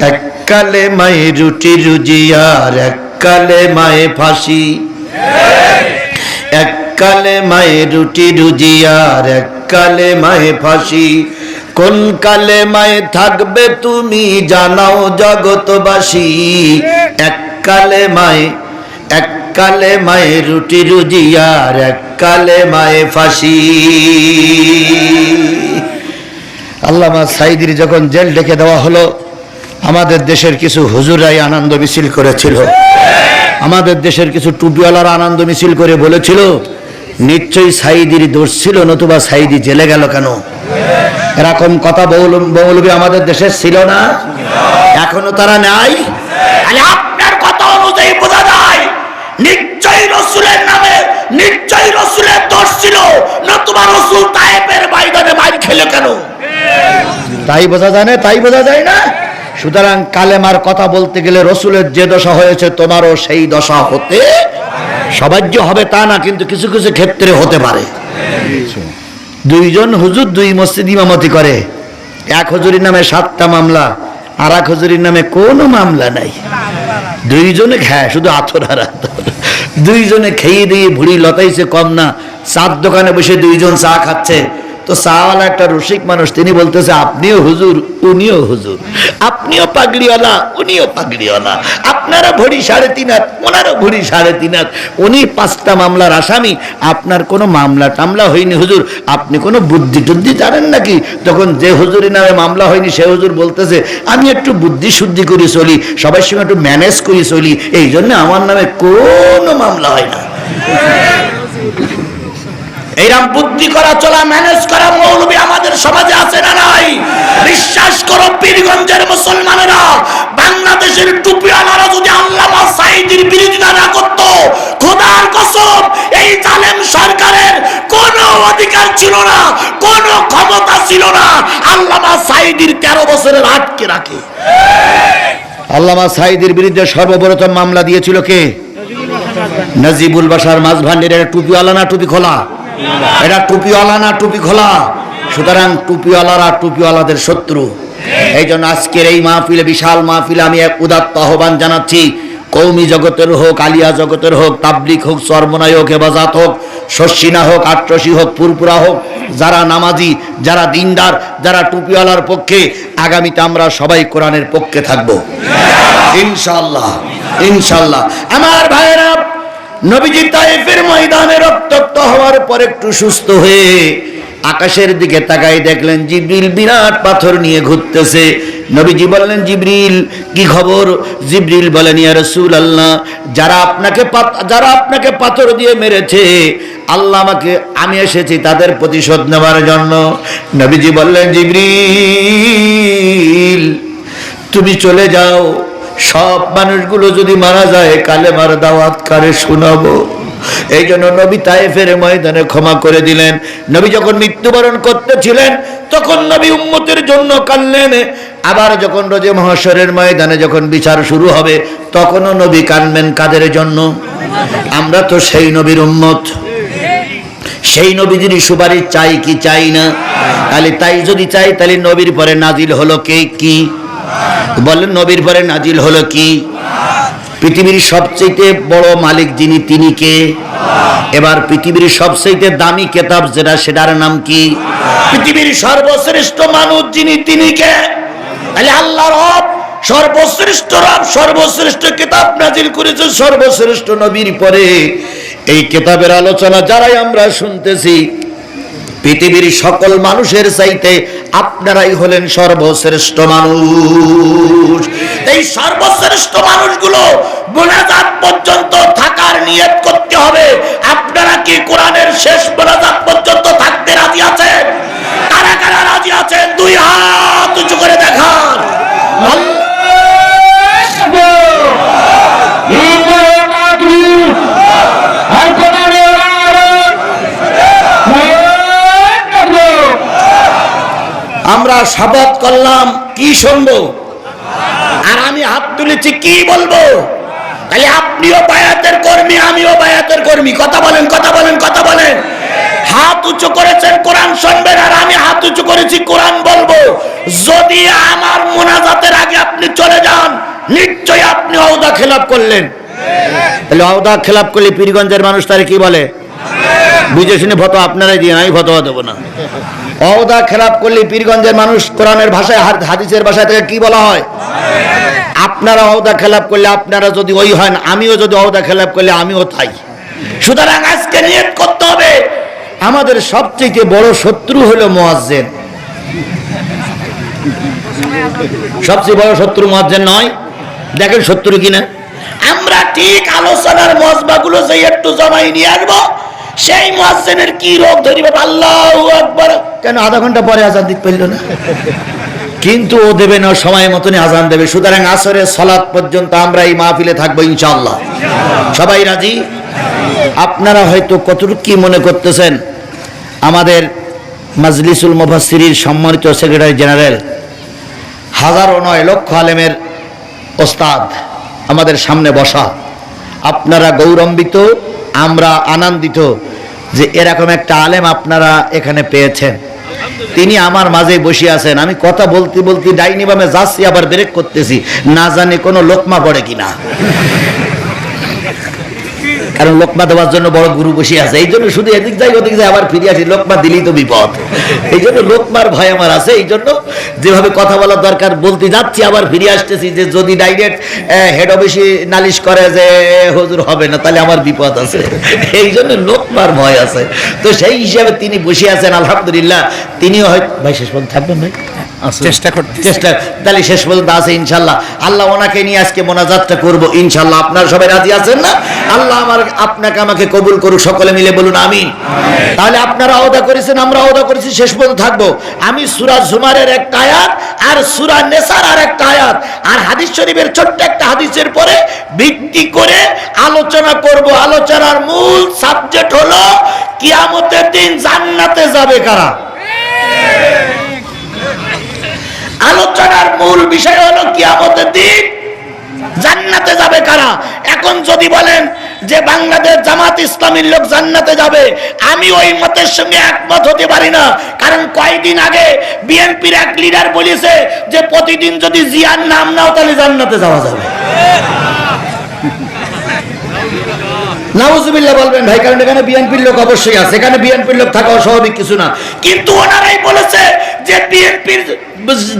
এককালে মায়ে রুটি রুজিয়ার এককালে মায়ে ফাঁসি। এককালে মায়ে রুটি রুজিয়ার এককালে মায়ে ফাঁসি। কোন কালে মায়ে থাকবে তুমি জানাও জগতবাসী এককালে মায়ে এককালে মায়ে রুটি রুজিয়ার এককালে মায়ে ফাঁসি। আল্লামা সাইদির যখন জেল ডেকে দেওয়া হলো আমাদের দেশের কিছু হুজুরাই আনন্দ মিছিল করেছিল। আমাদের দেশের কিছু টুপিওয়ালারা আনন্দ মিছিল করে বলেছিল নিশ্চয়ই সাইদির দোষ ছিল নতুবা সাইদি জেলে গেল কেন? এরকম কথা বৌল- মৌলবী আমাদের দেশে ছিল না। এখনও তারা নাই। আপনার কথা অনুযায়ী বোঝা যায় নিশ্চয়ই রসুলের নামে নিশ্চয়ই রসুলের দোষ ছিল নতুবা রসুল তায়েবের ময়দানে মার খেলে কেন? তাই বোঝা যায় না তাই বোঝা যায় না? সুতরাং কালেমার কথা বলতে গেলে রসুলের যে দশা হয়েছে, তোমারও সেই দশা হতে সবার যে হবে তা না, কিন্তু কিছু কিছু ক্ষেত্রে হতে পারে। দুইজন হুজুর দুই মসজিদ ইমামতি করে। এক হুজুরির নামে সাতটা মামলা, আর এক হুজুরির নামে কোনো মামলা নাই। দুইজনে খায় শুধু আথর আর দুইজনে খেয়ে দিয়ে ভুড়ি লতাইছে, কম না। চার দোকানে বসে দুইজন চা খাচ্ছে। তো চাওয়ালা একটা রসিক মানুষ, তিনি বলতেছে, আপনিও হুজুর উনিও হুজুর। আপনিও পাগড়িওয়ালা, উনিও পাগড়িওয়ালা। আপনারা ভরি সাড়ে তিন হাত, ওনারও ভরি সাড়ে তিন হাত। উনি পাঁচটা মামলার আসামি, আপনার কোনো মামলা টামলা হয়নি হুজুর। আপনি কোনো বুদ্ধি টুদ্ধি জানেন নাকি? তখন যে হুজুরি নামে মামলা হয়নি, সে হুজুর বলতেছে, আমি একটু বুদ্ধি শুদ্ধি করে চলি সবার সঙ্গে একটু ম্যানেজ করে চলি। এই জন্য আমার নামে কোনো মামলা হয় না। এইরকম বুদ্ধি করা চলা ম্যানেজ করা মৌলবী আমাদের সমাজে আছে না নাই? বিশ্বাস করো পীরগঞ্জের মুসলমানেরা বাংলাদেশের টুপিওয়ালারা যদি আল্লামা সাইদির বিরোধিতা না করত খোদার কসম এই জালেম সরকারের কোনো অধিকার ছিল না কোনো ক্ষমতা ছিল না। আল্লামা সাইদির তেরো বছরের আটকে রাখে। আল্লামা সাইদের বিরুদ্ধে সর্বপ্রথম মামলা দিয়েছিল কে? নজিবুল বাসার মাঝ ভান্ডের এটা টুপিওয়ালা না টুপি খোলা? এটা টুপিওয়ালা না টুপি খোলা সুতরাং টুপিওয়ালারা টুপিওয়ালাদের শত্রু। এই জন্য আজকের এই মাহফিলে, বিশাল মাহফিলে আমি এক উদাত্ত আহ্বান জানাচ্ছি। কৌমি জগতের হোক, আলিয়া জগতের হোক, তাবলিক হোক সর্বনয় হোক হেফাজত হোক, শস্যিনা হোক, আট্রসী হোক, পুরপুরা হোক, যারা নামাজি, যারা দিনদার, যারা টুপিওয়ালার পক্ষে, আগামীতে আমরা সবাই কোরআনের পক্ষে থাকব। ইনশাল্লাহ ইনশাল্লাহ আমার ভাইয়েরা নবীজি তাইফের ময়দানে রক্তাক্ত হওয়ার পর একটু সুস্থ হয়ে আকাশের দিকে তাকাই দেখলেন জিব্রিল বিরাট পাথর নিয়ে ঘুরতেছে। নবীজি বললেন, জিব্রিল, কি খবর? জিব্রিল বলেন, ইয়া রাসূল আল্লাহ যারা আপনাকে যারা আপনাকে পাথর দিয়ে মেরেছে, আল্লাহ আমাকে, আমি এসেছি তাদের প্রতিশোধ নেওয়ার জন্য। নবীজি বললেন, জিব্রিল, তুমি চলে যাও সব মানুষগুলো যদি মারা যায় কালে মার দাওয়াত কারে শোনাবো? এই জন্য নবী তাইফের ময়দানে ক্ষমা করে দিলেন। নবী যখন মৃত্যুবরণ করতেছিলেন, তখন নবী উম্মতের জন্য কানলেন আবার যখন রোজে মহাশরের ময়দানে যখন বিচার শুরু হবে, তখনও নবী কানবেন কাদের জন্য? আমরা তো সেই নবীর উম্মত। সেই নবীজির সুপারিশ চাই কি চাই না? তাহলে তাই যদি চাই, তাহলে নবীর পরে নাজিল হলো কে কি? বলেন, নবীর পরে নাজিল হলো কি? পৃথিবীর সবচেয়ে বড় মালিক যিনি, তিনি কে? এবার পৃথিবীর সবচেয়ে দামি কেতাব যেটা, সেটার নাম কি? পৃথিবীর সর্বশ্রেষ্ঠ মানুষ যিনি, তিনি কে? তাহলে আল্লাহ রব, সর্বশ্রেষ্ঠ রব, সর্বশ্রেষ্ঠ কিতাব নাজিল করেছে সর্বশ্রেষ্ঠ নবীর পরে। এই কেতাবের আলোচনা যারাই আমরা শুনতেছি পৃথিবীর সকল মানুষের চাইতে আপনারাই হলেন সর্বশ্রেষ্ঠ মানুষ। এই সর্বশ্রেষ্ঠ মানুষগুলো মোনাজাত পর্যন্ত থাকার নিয়ত করতে হবে। আপনারা কি কোরআনের শেষ মোনাজাত পর্যন্ত থাকতে রাজি আছেন? কারা কারা রাজি আছেন? দুই হাত উঁচু করে শপথ করলাম, কি শুনব? আর আমি হাত তুলেছি, কি বলব? তাহলে আপনিও বায়াতের কর্মী, আমিও বায়াতের কর্মী। কথা বলেন কথা বলেন কথা বলেন। হাত উঁচু করেছেন, কোরআন শুনবেন, আর আমি হাত উঁচু করেছি, কোরআন বলব। যদি আমার মোনাজাতের আগে আপনি চলে যান, নিশ্চয়ই আপনি অওদা খেলাপ করলেন। তাহলে অওদা খেলাপ করলে পীরগঞ্জের মানুষ তারে কি বলে? বুঝে শুনে ফটো আপনারাই দিয়ে আমি ফটো দেবো না। অওদা খেলাপ করলে পীরগঞ্জের মানুষ কোরআনের ভাষায় হাদিসের ভাষায় থেকে কি বলা হয়? আপনারা অওদা খেলাপ করলে আপনারা যদি ওই হন, আমিও যদি অওদা খেলাপ করলে আমিও তাই। সুতরাং আজকে নিয়ত করতে হবে, আমাদের সবচেয়ে বড় শত্রু হলো মোয়াজ্জেন। সবচেয়ে বড় শত্রু মোয়াজ্জেন নয়, দেখেন শত্রু কিনা। আমরা ঠিক আলোচনার মজবাগুলো যে একটু জমাই নিয়ে আসব সেই মহাজেনের কি রোগ ধরিবে আল্লাহ একবার কেন আধা ঘণ্টা পরে আজান দিতে পারল না? কিন্তু ও দেবে না সময় মতনই আজান দেবে। সুতরাং আসরে সলাৎ পর্যন্ত আমরা এই মাহফিলে থাকব ইনশাআল্লাহ। সবাই রাজি? আপনারা হয়তো কতটুকু কি মনে করতেছেন? আমাদের মাজলিসুল মুফাসসিরির সম্মানিত সেক্রেটারি জেনারেল হাজারো নয় লক্ষ আলেমের ওস্তাদ আমাদের সামনে বসা। আপনারা গৌরম্বিত আমরা আনন্দিত যে এরকম একটা আলেম আপনারা এখানে পেয়েছেন। তিনি আমার মাঝে বসে আছেন। আমি কথা বলতে বলতে ডাইনি বামে যাচ্ছি, আবার ব্রেক করতেছি। না জানি কোনো লোকমা পড়ে কিনা। কারণ লোকমা দেওয়ার জন্য বড় গুরু বসে আছে। এই জন্য শুধু এদিক যাই ওদিক যাই আবার ফিরে আসি। লোকমা দিলেই তো বিপদ। এই জন্য লোকমার ভয় আমার আছে। এই জন্য যেভাবে কথা বলার দরকার, বলতে যাচ্ছি, আবার ফিরে আসতেছি যে যদি ডাইরেক্ট হেড অফিসে নালিশ করে যে, হুজুর হবে না, তাহলে আমার বিপদ আছে। এই জন্য লোকমার ভয় আছে। তো সেই হিসাবে তিনি বসে আছেন, আলহামদুলিল্লাহ। তিনিও হয় ভাই, শেষ পর্যন্ত থাকবেন, ভাই? চেষ্টা করতে চেষ্টা তাহলে শেষ পর্যন্ত আছে ইনশাল্লাহ। আল্লাহ ওনাকে নিয়ে আজকে মোনাজাতটা করব ইনশাল্লাহ। আপনারা সবাই রাজি আছেন না? আল্লাহ আমার আপনাকে আমাকে কবুল করুক সকলে মিলে বলুন আমিন। তাহলে আপনারা আওদা করেছেন আমরা আওদা করেছি শেষ পর্যন্ত থাকব। আমি সুরা জুমারের একটা আয়াত আর সুরা নেসার আর একটা আয়াত। আর হাদিস শরীফের ছোট্ট একটা হাদিসের পরে ভিত্তি করে আলোচনা করব। আলোচনার মূল সাবজেক্ট হলো কিয়ামতের দিন জান্নাতে যাবে কারা? আলোচনার মূল বিষয় হলো কিয়ামতের দিন। জান্নাতে যাবে কারা? এখন যদি বলেন যে বাংলাদেশ জামাত ইসলামীর লোক জান্নাতে যাবে, আমি ওই মতের সঙ্গে একমত হতে পারি না। কারণ কয়েকদিন আগে বিএনপির এক লিডার বলেছে যে, প্রতিদিন যদি জিয়ার নাম নাও, তাহলে জান্নাতে যাওয়া যাবে। নাউজুবিল্লাহ বলবেন, ভাই, কারণ এখানে বিএনপির লোক অবশ্যই আছে। এখানে বিএনপির লোক থাকা অস্বাভাবিক কিছু না। কিন্তু ওনারাই বলেছে যে বিএনপির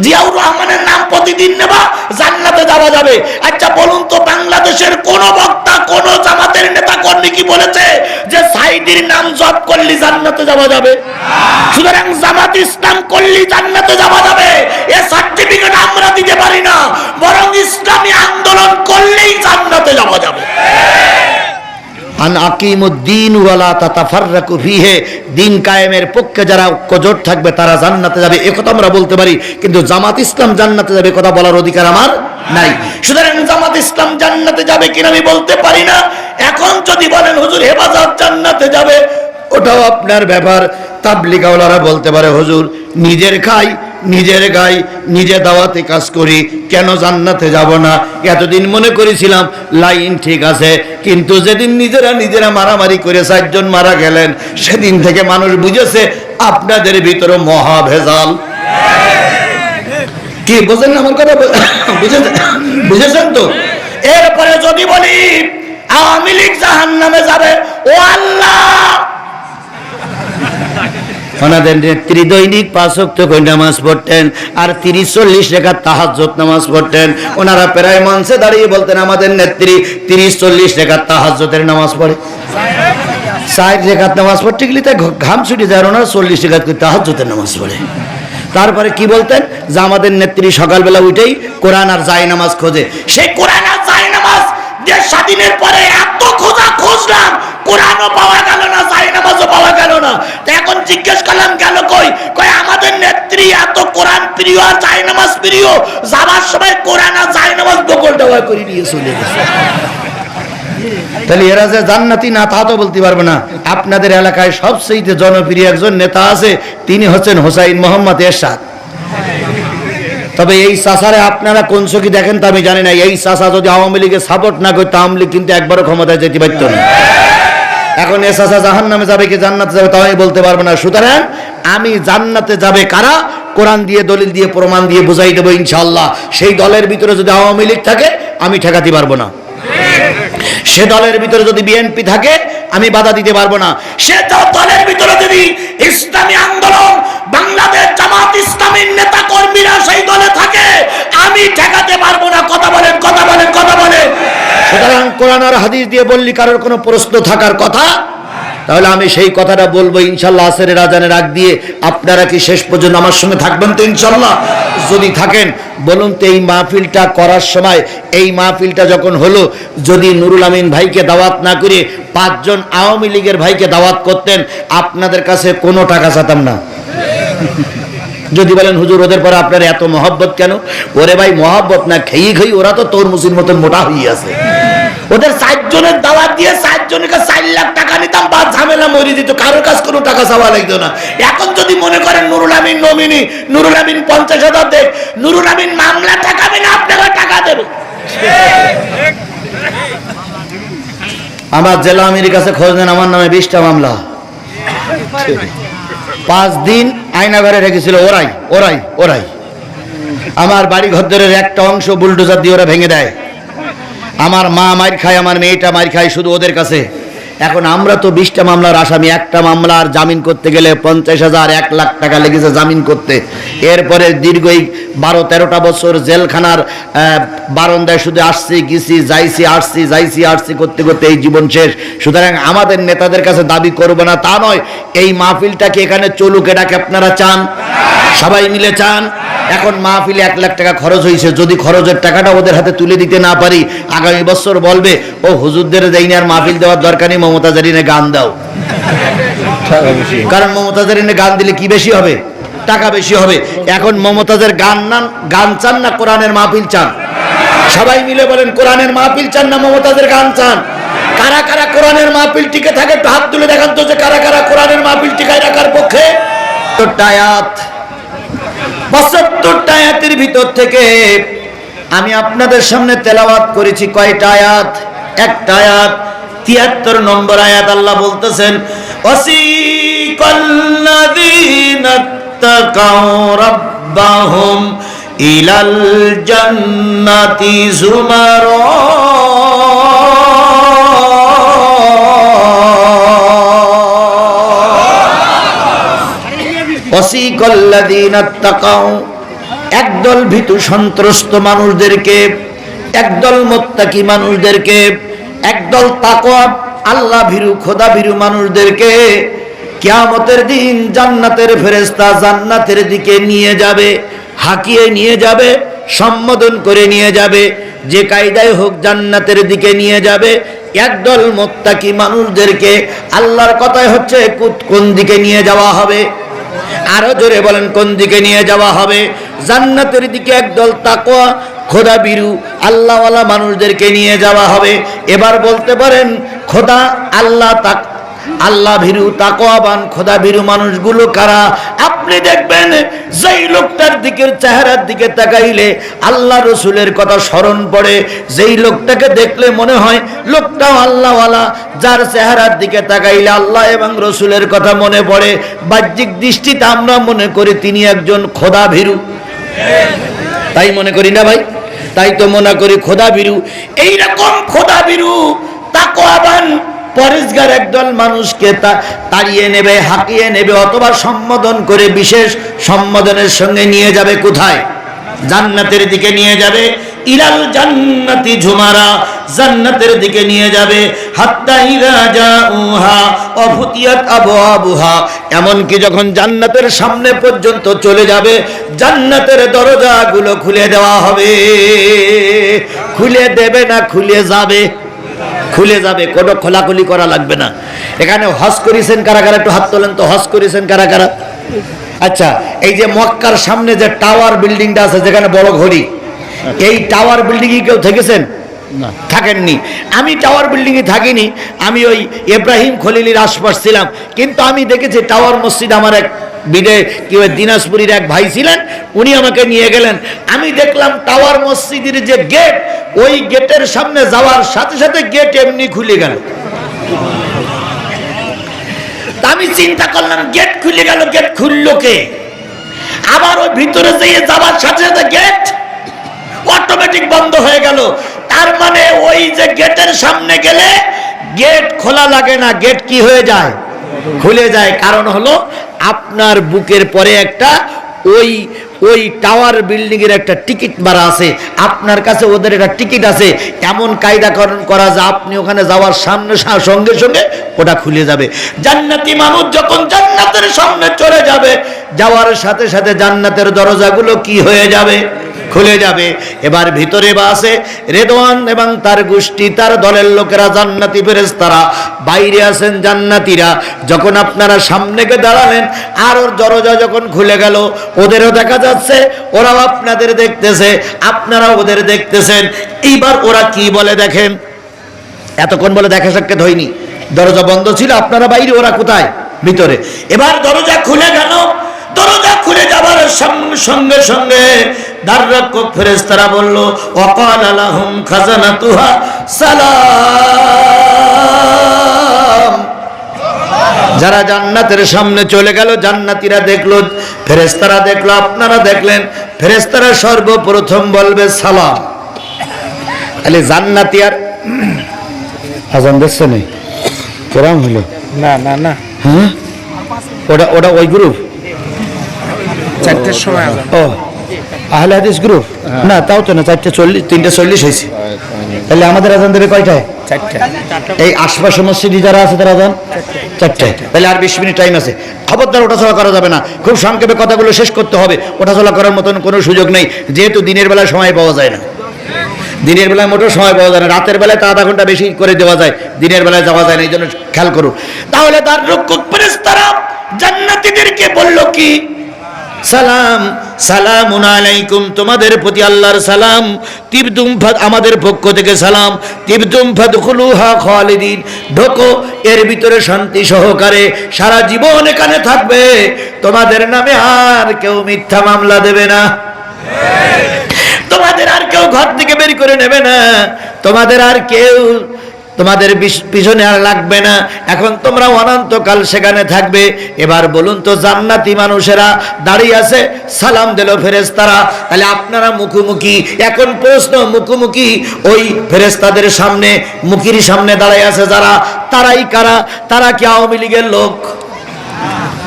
জিয়াউর রহমানের নাম প্রতিদিন নেবা, জান্নাতে যাওয়া যাবে। আচ্ছা বলুন তো, বাংলাদেশের কোন বক্তা, কোন জামাতের নেতা কর্মী কি বলেছে যে সাইদির নাম জপ করলে জান্নাতে যাওয়া যাবে? সুতরাং জামাত ইসলাম করলে জান্নাতে যাওয়া যাবে। এ সার্টিফিকেট আমরা দিতে পারি না, বরং ইসলামী আন্দোলন করলেই জান্নাতে যাওয়া যাবে। আন আকিমুদ্দিন ওয়ালা তাতাফাররাকু ফিহে। দিন কায়েমের পক্ষে যারা ঐক্যজোট থাকবে, তারা জান্নাতে যাবে। এ কথা আমরা বলতে পারি, কিন্তু জামাত ইসলাম জান্নাতে যাবে কথা বলার অধিকার আমার নাই। সুতরাং জামাত ইসলাম জান্নাতে যাবে কিনা আমি বলতে পারি না। এখন যদি বলেন, হুজুর, হেফাজত জান্নাতে যাবে, ওটাও আপনার ব্যাপার। তাবলিগাওয়ালারা বলতে পারে, হুজুর, নিজের খাই নিজের গাই নিজে দাওয়াতে কাজ করি, কেন জান্নাতে যাব না? এতদিন মনে করেছিলাম, লাইন ঠিক আছে, কিন্তু যেদিন নিজেরা নিজেরা মারামারি করে চারজন মারা গেলেন, সেদিন থেকে মানুষ বুঝেছে, আপনাদের ভিতরে মহা ভেজাল কি, বোঝেন আমার কথা? বুঝেছেন বুঝেছেন তো? এরপরে যদি বলি, আওয়ামী লীগ জাহান নামে যাবে, ও আল্লাহ! ওনাদের নেত্রী দৈনিক পাঁচ করে নামাজ পড়তেন, আর তিরিশ চল্লিশ রেখা তাহাজ্জত নামাজ পড়তেন। ওনারা প্রায় মঞ্চে দাঁড়িয়ে বলতেন, আমাদের নেত্রী তিরিশ চল্লিশ রেখা তাহাজ্জতের নামাজ পড়ে। ষাট রেখাত নামাজ পড়তে গেলে তাই ঘাম ছুটে যায় ওনারা চল্লিশ রেখাত করে তাহাজ্জতের নামাজ পড়ে। তারপরে কি বলতেন? যে আমাদের নেত্রী সকালবেলা উঠেই কোরআন আর জায় নামাজ খোঁজে, সেই পরে এত খোঁজা খুঁজলাম, কোরআনও পাওয়া গেল না পাওয়া গেল না। এখন জিজ্ঞেস করলাম কই? কই আমাদের নেত্রী এত কোরআন প্রিয় আর প্রিয়, যাবার সময় কোরআন আর বকল দেওয়া করে নিয়ে চলে গেছে। তাহলে এরা যে জান্নাতি না, তা তো বলতে পারবে না। আপনাদের এলাকায় সবচেয়ে জনপ্রিয় একজন নেতা আছে, তিনি হচ্ছেন হোসাইন মোহাম্মদ এরশাদ। তবে এই চাষারে আপনারা কোন চোখে দেখেন তা আমি জানি না। এই চাষা যদি আওয়ামী লীগের সাপোর্ট না করতো আওয়ামী লীগ কিন্তু একবারও ক্ষমতায় যেতে পারতো না। এখন এ চাষা জাহান নামে যাবে কি জান্নাতে যাবে তাও আমি বলতে পারব না। সুতরাং আমি জান্নাতে যাবে কারা? কোরআন দিয়ে, দলিল দিয়ে, প্রমাণ দিয়ে বুঝাই দেবো ইনশাল্লাহ সেই দলের ভিতরে যদি আওয়ামী লীগ থাকে, আমি ঠেকাতে পারব না। সে দলের ভিতরে যদি বিএনপি থাকে, আমি বাধা দিতে পারব না। সে দলের ভিতরে সুতরাং কোরআন আর হাদিস দিয়ে বললি কারোর কোনো প্রশ্ন থাকার কথা, তাহলে আমি সেই কথাটা বলব, ইনশাল্লাহ আসের রাজানের আগ দিয়ে আপনারা কি শেষ পর্যন্ত আমার সঙ্গে থাকবেন তো ইনশাল্লাহ? যদি থাকেন, বলুন তো এই মাহফিলটা করার সময়, এই মাহফিলটা যখন হলো, যদি নুরুল আমিন ভাইকে দাওয়াত না করে পাঁচজন আওয়ামী লীগের ভাইকে দাওয়াত করতেন, আপনাদের কাছে কোনো টাকা চাতাম না। যদি বলেন, হুজুর, ওদের পরে আপনার এত মহব্বত কেন? ওরে ভাই, মহব্বত না, খেয়ে খেয়ে ওরা তো তোর মুসির মতন মোটা হয়ে আছে। ওদের চারজনের দাওয়াত দিয়ে চারজনকে চার লাখ টাকা নিতাম, বা ঝামেলা মরে দিত। কারোর কাছ কোনো টাকা চাওয়া লাগতো না। এখন যদি মনে করেন নুরুল আমিন নমিনি, নুরুল আমিন পঞ্চাশ হাজার দেখ নুরুল আমিন মামলা ঠেকাবে না, আপনারা টাকা দেবে আমার জেলা আমির কাছে খোঁজ নেন, আমার নামে বিশটা মামলা। পাঁচ দিন আয়নাঘরে রেখেছিল, ওরাই ওরাই ওরাই। আমার বাড়ি ঘরদরের একটা অংশ বুলডোজার দিয়ে ওরা ভেঙে দেয়। আমার মা মার খায়, আমার মেয়েটা মার খায় শুধু ওদের কাছে। এখন আমরা তো বিশটা মামলার আসামি, একটা মামলার জামিন করতে গেলে পঞ্চাশ হাজার এক লাখ টাকা লেগেছে জামিন করতে। এরপরে দীর্ঘই বারো, তেরোটা বছর জেলখানার বারন্দায় শুধু আসছি, গেছি, যাইছি, আসছি যাইছি, আসছি করতে করতে এই জীবন শেষ। সুতরাং আমাদের নেতাদের কাছে দাবি করব না, তা নয়, এই মাহফিলটাকে এখানে চলুক, এটাকে আপনারা চান? সবাই মিলে চান? এখন মাহফিলে এক লাখ টাকা খরচ হয়েছে যদি খরচের টাকাটা ওদের হাতে তুলে দিতে না পারি, আগামী বছর বলবে, ও, হুজুরদের দেই আর মাহফিল দেওয়ার দরকার নেই, মমতা জারিনে গান দাও। কারণ মমতা জারিনে গান দিলে কি বেশি হবে? টাকা বেশি হবে। এখন মমতাজের গান না গান চান না কোরআনের মাহফিল চান? সবাই মিলে বলেন, কোরআনের মাহফিল চান না মমতাজের গান চান? কারা কারা কোরআনের মাহফিল টিকে থাকে একটু হাত তুলে দেখান তো যে কারা কারা কোরআনের মাহফিল টিকায় রাখার পক্ষে। তো টায়াত পঁচাত্তরটা আয়াতের ভিতর থেকে আমি আপনাদের সামনে তেলাওয়াত করেছি কয়টা আয়াত? একটা আয়াত, তিয়াত্তর নম্বর আয়াত আল্লাহ বলতেছেন ইলাল জান্নাতি জুমারা একদল ভীতু সন্ত্রস্ত মানুষদেরকে, একদল মোত্তাকি মানুষদেরকে, একদল তাকওয়া, আল্লাহ ভীরু, খোদা ভীরু মানুষদেরকে কিয়ামতের দিন জান্নাতের ফেরেশতা জান্নাতের দিকে নিয়ে যাবে, হাকিয়ে নিয়ে যাবে, সম্বোধন করে নিয়ে যাবে, যে কায়দায় হোক জান্নাতের দিকে নিয়ে যাবে, একদল মোত্তাকি মানুষদেরকে আল্লাহর কথায় হচ্ছে কোন দিকে নিয়ে যাওয়া হবে? আরও জোরে বলেন, কোন দিকে নিয়ে যাওয়া হবে? জান্নাতের দিকে একদল তাকোয়া খোদা বীরু, আল্লাহওয়ালা মানুষদেরকে নিয়ে যাওয়া হবে। এবার বলতে পারেন, খোদা, আল্লাহ তাক আল্লাহ ভীরু তাকোয়াবান খোদা ভীরু মানুষগুলো কারা? আপনি দেখবেন যেই লোকটার দিকের চেহারার দিকে তাকাইলে আল্লাহ রসুলের কথা স্মরণ পড়ে। যেই লোকটাকে দেখলে মনে হয় লোকটাও আল্লাহওয়ালা, যার চেহারার দিকে তাকাইলে আল্লাহ এবং রসুলের কথা মনে পড়ে। বাহ্যিক দৃষ্টিতে আমরা মনে করি তিনি একজন খোদা ভীরু। তাই মনে করি না ভাই? তাই তো মনে করি খোদা ভীরু। এইরকম খোদা ভীরু, তাকওয়াবান পরেশগার একদল মানুষকে তাড়িয়ে নেবে, হাঁকিয়ে নেবে অথবা সম্বোধন করে বিশেষ সম্বোধনের সঙ্গে নিয়ে যাবে কোথায়? জান্নাতের দিকে নিয়ে যাবে। ইলাল জান্নাতি ঝুমারা জান্নাতের দিকে নিয়ে যাবে। হাত্তা ইরা জাউহা অফুতিয়াত আবওয়াবুহা। এমনকি যখন জান্নাতের সামনে পর্যন্ত চলে যাবে, জান্নাতের দরজাগুলো খুলে দেওয়া হবে। খুলে দেবে না খুলে যাবে? খুলে যাবে কোনো খোলাখুলি করা লাগবে না। এখানে হজ করেছেন কারা কারা? একটু হাত তোলেন তো হজ করেছেন কারা কারা? আচ্ছা এই যে মক্কার সামনে যে টাওয়ার বিল্ডিংটা আছে যেখানে বড় ঘড়ি এই টাওয়ার বিল্ডিং এ কেউ থেকেছেন? থাকেননি। আমি টাওয়ার বিল্ডিং এ থাকিনি আমি ওই ইব্রাহিম খলিলির আশপাশ ছিলাম কিন্তু আমি দেখেছি টাওয়ার মসজিদ আমার এক বিদে কি ওই দিনাজপুরীর এক ভাই ছিলেন, উনি আমাকে নিয়ে গেলেন। আমি দেখলাম টাওয়ার মসজিদের যে গেট, ওই গেটের সামনে যাওয়ার সাথে সাথে গেট এমনি খুলে গেল। আমি চিন্তা করলাম, গেট খুলে গেল, গেট খুললো কে? আবার ওই ভিতরে যেয়ে যাওয়ার সাথে সাথে গেট অটোমেটিক বন্ধ হয়ে গেল। তার মানে ওই যে গেটের সামনে গেলে গেট খোলা লাগে না, গেট কি হয়ে যায়? খুলে যায়। কারণ হলো আপনার বুকের পরে একটা ওই ওই টাওয়ার বিল্ডিংয়ের একটা টিকিট মারা আছে। আপনার কাছে ওদের একটা টিকিট আছে। এমন কায়দাকরণ করা যে আপনি ওখানে যাওয়ার সামনে সঙ্গে সঙ্গে ওটা খুলে যাবে। জান্নাতি মানুষ যখন জান্নাতের সামনে চলে যাবে, যাওয়ার সাথে সাথে জান্নাতের দরজাগুলো কি হয়ে যাবে? খুলে যাবে। এবার ভিতরে বা আছে রেদওয়ান এবং তার গোষ্ঠী, তার দলের লোকেরা, জান্নাতি ফেরেশতারা বাইরে আছেন জান্নাতীরা। যখন আপনারা সামনে দাঁড়ালেন, আর ওর দরজা যখন খুলে গেল, ওদেরও দেখা যাচ্ছে, ওরাও আপনাদের দেখতেছে, আপনারাও ওদের দেখতেছেন। এইবার ওরা কি বলে দেখেন? এতক্ষণ বলে দেখা সাক্ষাৎ হয়নি। দরজা বন্ধ ছিল, আপনারা বাইরে, ওরা কোথায়? ভিতরে। এবার দরজা খুলে গেল যাবার সঙ্গে সঙ্গে সঙ্গে দ্বাররক্ষক ফেরেশতারা বলল ওয়াকাল আলাহুম খাজানাতুহা সালাম। যারা জান্নাতের সামনে চলে গেল জান্নাতীরা দেখল ফেরেস্তারা দেখল আপনারা দেখলেন ফেরেস্তারা সর্বপ্রথম বলবে সালাম। তাহলে জান্নাতি আর আজান দেখছে নেই কেরাম হলো? না না না। হ্যাঁ? ওটা ওটা ওই গ্রুপ চারটের সময় ও আহলে হাদিস গ্রুপ না তাও তো না চারটে চল্লিশ তিনটে চল্লিশ হয়েছে। তাহলে আমাদের আজান দেবে কয়টায়? চারটে। এই আশপাশে মসজিদে যারা আছে তারা চারটায় তাহলে আর বিশ মিনিট টাইম আছে। খবরদার করা যাবে না। খুব সংক্ষেপে কথাগুলো শেষ করতে হবে। করার মতন কোনো সুযোগ নেই। যেহেতু দিনের বেলায় সময় পাওয়া যায় না। দিনের বেলায় মোটেও সময় পাওয়া যায় না। রাতের বেলায় তা আধা ঘণ্টা বেশি করে দেওয়া যায়। দিনের বেলায় যাওয়া যায় না এই জন্য খেয়াল করুন। তাহলে তার রক্ষক ফেরেশতারা জান্নাতীদেরকে বলল কি? সালাম সালাম আলাইকুম, তোমাদের প্রতি আল্লাহর সালাম। তিবতুম ফাদ আমাদের পক্ষ থেকে সালাম। তিবতুম ফাদখুলুহা খালিদিন। ঢোকো, এর ভিতরে শান্তি সহকারে সারা জীবন এখানে থাকবে। তোমাদের নামে আর কেউ মিথ্যা মামলা দেবে না। তোমাদের আর কেউ ঘর থেকে বের করে নেবে না। তোমাদের আর কেউ তোমাদের পিছনে আর লাগবে না। এখন তোমরা অনন্তকাল সেখানে থাকবে। এবার বলুন তো, জান্নাতি মানুষেরা দাঁড়িয়ে আছে, সালাম দিল ফেরেস্তারা তাহলে আপনারা মুখোমুখি। এখন প্রশ্ন, মুখোমুখি ওই ফেরেস্তাদের সামনে, মুখির সামনে দাঁড়িয়ে আছে যারা। তারাই কারা? তারা কি আওয়ামী লীগের লোক?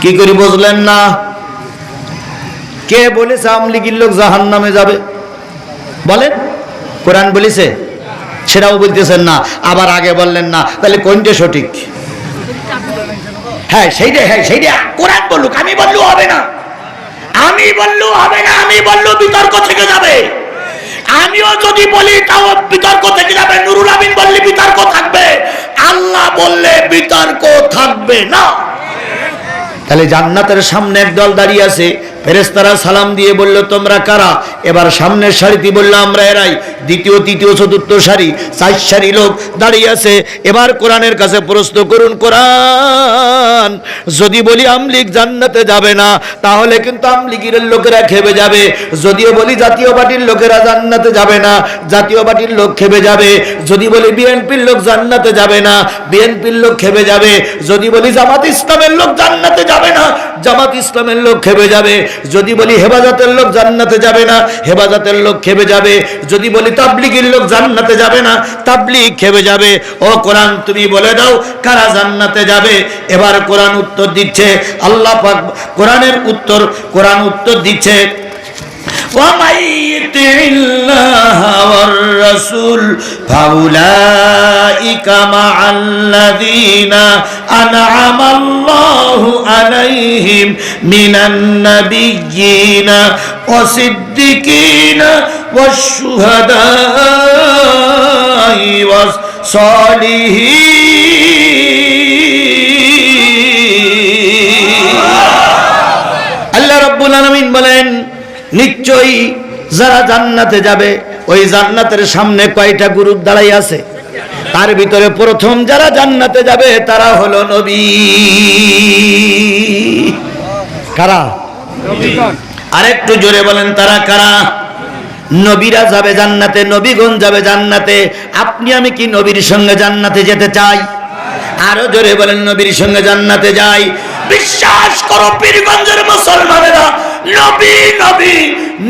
কি করি বুঝলেন না? কে বলেছে আওয়ামী লীগের লোক জাহান নামে যাবে? বলেন, কোরআন বলেছে? সেটাও বলতেছেন না, আবার আগে বললেন না। তাহলে কোনটা সঠিক? হ্যাঁ সেইটা হ্যাঁ সেইটা কোরআন বললুক আমি বললু হবে না। আমি বললু হবে না, আমি বললু বিতর্ক থেকে যাবে। আমিও যদি বলি, তাও বিতর্ক থেকে যাবে। নুরুল আমিন বললে বিতর্ক থাকবে। আল্লাহ বললে বিতর্ক থাকবে না। তাহলে জান্নাতের সামনে একদল দাঁড়িয়ে আছে ফেরেস্তারা সালাম দিয়ে বলল, তোমরা কারা? এবার সামনের সারিতে বলল, আমরা এরাই। দ্বিতীয়, তৃতীয়, চতুর্থ সারি চার সারি লোক দাঁড়িয়ে আছে। এবার কোরআনের কাছে প্রশ্ন করুন, কোরআন যদি বলি আমলিগ জান্নাতে যাবে না, তাহলে কিন্তু আমলিগের লোকেরা খেবে যাবে। যদিও বলি জাতীয় পার্টির লোকেরা জান্নাতে যাবে না, জাতীয় পার্টির লোক খেবে যাবে। যদি বলি বিএনপির লোক জান্নাতে যাবে না, বিএনপির লোক খেবে যাবে। যদি বলি জামাত ইসলামের লোক জান্নাতে যাবে না, জামাত ইসলামের লোক খেবে যাবে। যদি বলি হেফাজতের লোক জান্নাতে যাবে না, হেফাজতের লোক খেবে যাবে। যদি বলি তাবলিগের লোক জান্নাতে যাবে না, তাবলিগ খেবে যাবে। ও কোরআন, তুমি বলে দাও, কারা জান্নাতে যাবে? এবার কোরআন উত্তর দিচ্ছে, আল্লাহ পাক কোরআনের উত্তর, কোরআন উত্তর দিচ্ছে। ومن يطع الله والرسول فأولئك مع الذين أنعم الله عليهم من النبيين والصديقين والشهداء والصالحين الله رب العالمين بلين নিশ্চয়ই যারা জান্নাতে যাবে, ওই জান্নাতের সামনে কয়টা গ্রুপ দাঁড়াই আছে? তার ভিতরে প্রথম যারা জান্নাতে যাবে, তারা হলো নবী। কারা? আরেকটু জোরে বলেন, তারা কারা? নবীরা যাবে জান্নাতে, নবীগণ যাবে জান্নাতে। আপনি, আমি কি নবীর সঙ্গে জান্নাতে যেতে চাই? আরও জোরে বলেন, নবীর সঙ্গে জান্নাতে যাই। বিশ্বাস করো, পীরগঞ্জের মুসলমানেরা নবী নবী,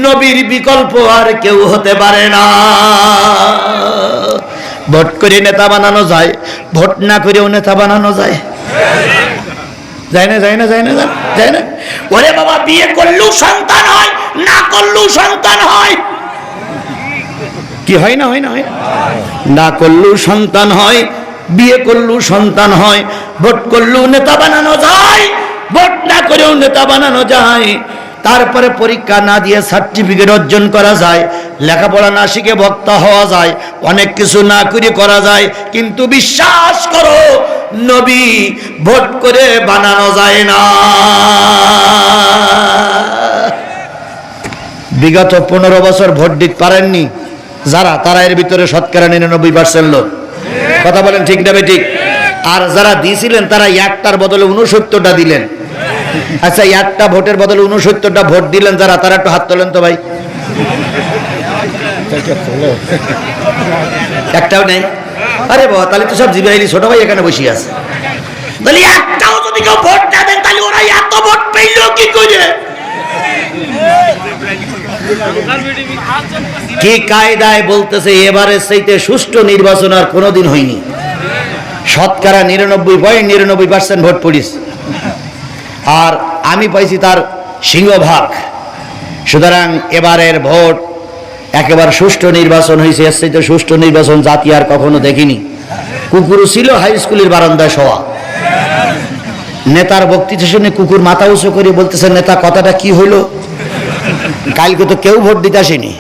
নবীর বিকল্প আর কেউ হতে পারে না। ভোট করে নেতা বানানো যায়, ভোট না করেও নেতা বানানো যায়। যায় না যায় না যায় না যায় না। ওরে বাবা, বিয়ে করলেও সন্তান হয়, না করলেও সন্তান হয়। কি হয় না হয় না হয় না? করলেও সন্তান হয়, বিয়ে করলেও সন্তান হয়, ভোট করলেও নেতা বানানো যায়, ভোট না করেও নেতা বানানো যায়। তারপরে পরীক্ষা না দিয়ে সার্টিফিকেট অর্জন করা যায়, লেখাপড়া না শিখে বক্তা হওয়া যায়, অনেক কিছু না করে করা যায়, কিন্তু বিশ্বাস করো, নবী ভোট করে বানানো যায় না। বিগত পনেরো বছর ভোট দিতে পারেননি, যারা, তারা এর ভিতরে শতকরা নিরানব্বই পার্সেন্ট লোক। কথা বলেন ঠিক না ঠিক? আর যারা দিয়েছিলেন তারা একটার বদলে উনসত্তরটা দিলেন। আচ্ছা একটা ভোটের বদলে উনসত্তরটা ভোট দিলেন যারা, তারা একটু হাত তোলেন তো ভাই। একটাও নেই? আরে বাবা, তাহলে তো সব জিবাইলি ছোট ভাই এখানে বসে আছে। তাহলে একটাও যদি কেউ দেন তাহলে ওরা এত ভোট পেইল কি করে? কি কায়দায় বলতেছে এবারে সেইতে সুষ্ঠু নির্বাচন আর কোনোদিন হয়নি। শতকরা নিরানব্বই পয়েন্ট নিরানব্বই পার্সেন্ট ভোট পড়িস আর আমি পাইছি তার সিংহভাগ। সুতরাং এবারের ভোট একেবারে সুষ্ঠু নির্বাচন হয়েছে। এর চাইতে সুষ্ঠু নির্বাচন জাতি আর কখনো দেখিনি। কুকুরও ছিল হাই স্কুলের বারান্দায় শোয়া। নেতার বক্তৃতা শুনে কুকুর মাথা উঁচু করে বলতেছে, নেতা, কথাটা কি হইল? কালকে তো কেউ ভোট দিতে আসেনি।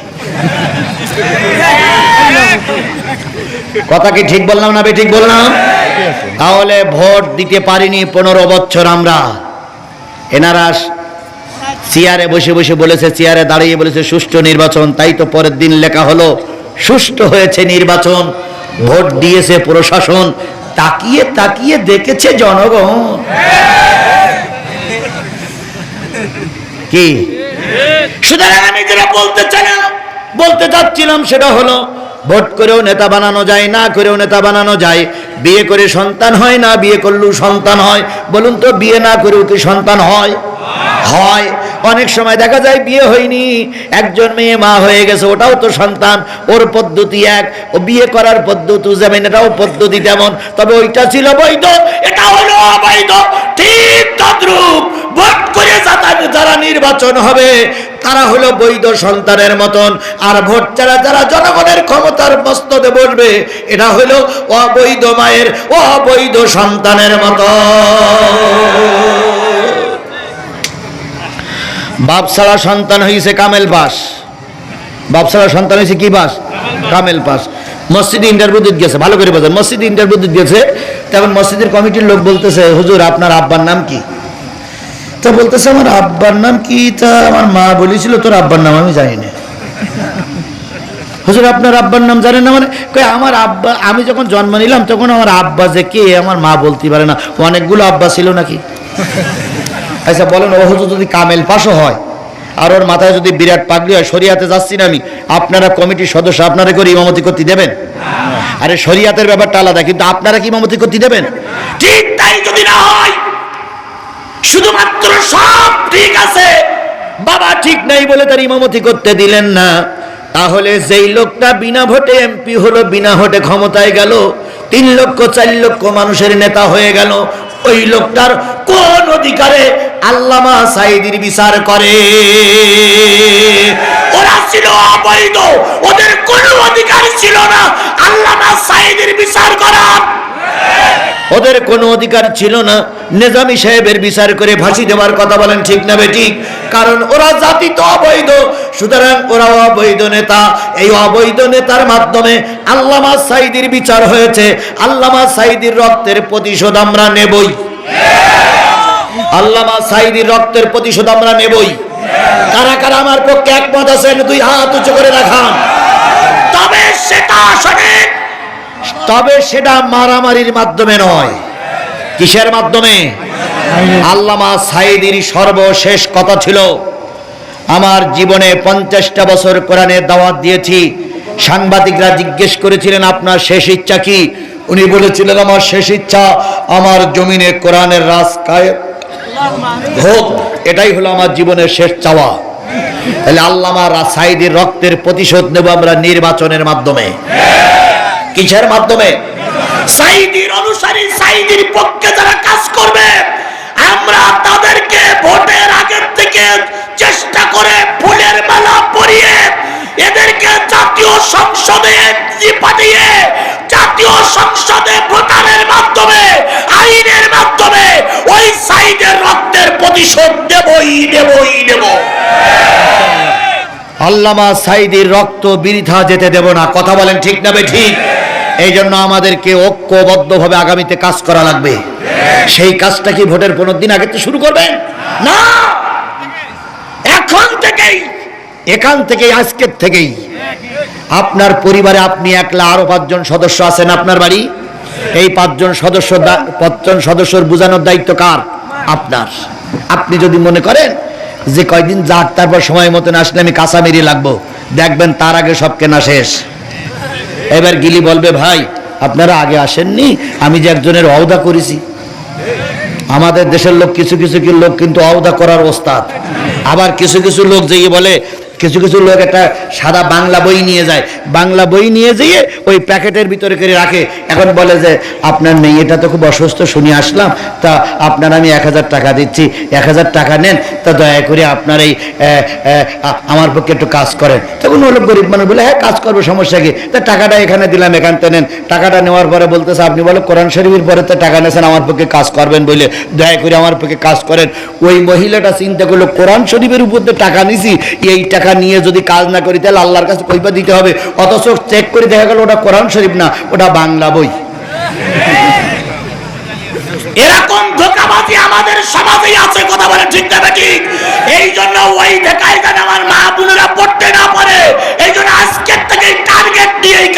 কথা কি ঠিক বললাম না বে, ঠিক বললাম? তাহলে ভোট দিতে পারিনি পনেরো বছর আমরা। এনারা চেয়ারে বসে বসে বলেছে, চেয়ারে দাঁড়িয়ে বলেছে, সুষ্ঠু নির্বাচন। তাই তো পরের দিন লেখা হলো, সুষ্ঠু হয়েছে নির্বাচন। ভোট দিয়েছে প্রশাসন। তাকিয়ে তাকিয়ে দেখেছে জনগণ। কি? সুতরাং আমি যেটা বলতে চাই না বলতে চাচ্ছিলাম সেটা হলো ভোট করেও নেতা বানানো যায়, না করেও নেতা বানানো যায়। বিয়ে করে সন্তান হয় না, বিয়ে করলেও সন্তান হয়। বলুন তো, বিয়ে না করেও কি সন্তান হয়? হয়। অনেক সময় দেখা যায় বিয়ে হয়নি, একজন মেয়ে মা হয়ে গেছে, ওটাও তো সন্তান, ওর পদ্ধতি এক। ও বিয়ে করার পদ্ধতি যেমন, এটাও পদ্ধতি তেমন। তবে ওইটা ছিল বৈধ এটা হলো অবৈধ, ঠিক তদ্রুপ। ভোট করে যারা নির্বাচন হবে, তারা হলো বৈধ সন্তানের মতন। আর ভোট ছাড়া যারা জনগণের ক্ষমতার মস্তদে বসবে এটা হলো অবৈধ মায়ের, অবৈধ সন্তানের বাপ ছাড়া সন্তান হয়েছে কামেল পাস। বাপ ছাড়া সন্তান হয়েছে কি পাস? কামেল পাস। মসজিদে ইন্টারভিউ দিতে গেছে, ভালো করে বোঝেন। মসজিদে ইন্টারভিউ দিতে গেছে তখন মসজিদের কমিটির লোক বলতেছে, হুজুর, আপনার আব্বার নাম কি? তা বলতেছে, আমার আব্বার নাম কি? তা আমার মা বলেছিল, তোর আব্বার নাম আমি জানি না। হুজুর, আপনার আব্বার নাম জানেন না মানে? আমার আব্বা, আমি যখন জন্ম নিলাম, তখন আমার আব্বা যে কে, আমার মা বলতে পারে না। অনেকগুলো আব্বা ছিল নাকি? আচ্ছা বলেন, ও হুজুর, যদি কামেল পাশও হয়, আর ওর মাথায় যদি বিরাট পাগড়ি হয়, শরিয়াতে যাচ্ছি না আমি, আপনারা কমিটির সদস্য আপনারা করে ইমামতি করতে দেবেন? আরে, শরিয়াতের ব্যাপারটা আলাদা, কিন্তু আপনারা কি ইমামতি করতে দেবেন? ঠিক তাই যদি না হয় শুধুমাত্র সব ঠিক আছে। বাবা ঠিক নাই বলে তার ইমামতি করতে দিলেন না। তাহলে যেই লোকটা বিনা ভোটে এমপি হলো বিনা ভোটে ক্ষমতায় গেল তিন লক্ষ চার লক্ষ মানুষের নেতা হয়ে গেল ওই লোকটার কোন অধিকারে আল্লামা সাইদির বিচার করে? ওরা ছিল অবৈধ ওদের কোনো অধিকার ছিল না। আল্লামা সাইদের বিচার করার। ওদের কোনো অধিকার ছিল না। নেজামি সাহেবের বিচার করে ফাঁসি দেওয়ার কথা বলেন, ঠিক না ঠিক? কারণ ওরা জাতি তো অবৈধ। সুতরাং ওরা অবৈধ নেতা। এই অবৈধ নেতার মাধ্যমে আল্লামা সাইদির বিচার হয়েছে। আল্লামা সাইদির রক্তের প্রতিশোধ আমরা নেবই। আল্লামা সাইদির রক্তের প্রতিশোধ আমরা নেবই। কারা কারা আমার পক্ষে একমত আছেন, দুই হাত উঁচু করে রাখান তবে সেটা মারামারির মাধ্যমে নয়। কিসের মাধ্যমে? আল্লামা সাইদির সর্বশেষ কথা ছিল, আমার জীবনে পঞ্চাশটা বছর কোরআনের দাওয়াত দিয়েছি। সাংবাদিকরা জিজ্ঞেস করেছিলেন, আপনার শেষ ইচ্ছা কি? উনি বলেছিলেন, আমার শেষ ইচ্ছা আমার জমিনে কোরআনের কায়েম হোক। এটাই হলো আমার জীবনের শেষ চাওয়া। তাহলে আল্লামা সাইদির রক্তের প্রতিশোধ নেব আমরা নির্বাচনের মাধ্যমে। কিসের মাধ্যমে? সাইদির অনুসারী সাইদির পক্ষে যারা কাজ করবে, আমরা তাদেরকে ভোটের আগের থেকে চেষ্টা করে ফুলের মালা পরিয়ে এদেরকে জাতীয় সংসদে পাঠিয়ে জাতীয় সংসদে ভোটারের মাধ্যমে, আইনের মাধ্যমে ওই সাইদের রক্তের প্রতিশোধ দেবই দেবই দেব আল্লামা সাইদির রক্ত বৃথা যেতে দেব না। কথা বলেন ঠিক না বে ঠিক? এই জন্য আমাদেরকে ঐক্যবদ্ধভাবে আগামীতে কাজ করা লাগবে। সেই কাজটা কি ভোটের পনেরো দিন আগে তো শুরু করবেন? না! এখন থেকেই, এখান থেকে আজকের থেকেই। আপনার পরিবারে আপনি একলা আরও পাঁচজন সদস্য আছেন আপনার বাড়ি? এই পাঁচজন সদস্য পাঁচজন সদস্যর বোঝানোর দায়িত্ব কার? আপনার। আপনি যদি মনে করেন যে কয়দিন যাক, তারপর সময় মতন আসলে আমি কাঁচা মেরিয়ে লাগবো। দেখবেন তার আগে সব কেনা শেষ। এবার গিলি বলবে, ভাই, আপনারা আগে আসেননি, আমি যে একজনের অহদা করেছি। আমাদের দেশের লোক কিছু কিছু লোক কিন্তু অহদা করার ওস্তাদ। আবার কিছু কিছু লোক যে বলে কিছু কিছু লোক একটা সাদা বাংলা বই নিয়ে যায়। বাংলা বই নিয়ে যেয়ে ওই প্যাকেটের ভিতরে করে রাখে। এখন বলে যে, আপনার মেয়েটা তো খুব অসুস্থ, শুনে আসলাম। তা আপনার আমি এক হাজার টাকা দিচ্ছি। এক হাজার টাকা নেন, তা দয়া করে আপনার এই আমার পক্ষে একটু কাজ করেন। তখন লোক গরিব মানুষ বলে হ্যাঁ কাজ করব, সমস্যা কি? তা টাকাটা এখানে দিলাম, এখান থেকে নেন। টাকাটা নেওয়ার পরে বলতেছে, আপনি বলে, কোরআন শরীফের পরে তো টাকা নেছেন আমার পক্ষে কাজ করবেন বলে। দয়া করে আমার পক্ষে কাজ করেন। ওই মহিলাটা চিন্তা করল, কোরআন শরীফের উপর তো টাকা নিছি, এই টাকা নিয়ে যদি কাজ না করি, তাহলে আল্লাহর কাছে কইবা দিতে হবে। অথচ চেক করে দেখা গেল ওটা কোরআন শরীফ না, ওটা বাংলা বই। এরকম ধোকাবাজি আমাদের সমাজেই আছে, কথা বলে ঠিক না ঠিক এই জন্য ওই দেখায় আমার মা বোনেরা পড়তে না পারে। এই জন্য আজকের থেকে টার্গেট নিয়ে এই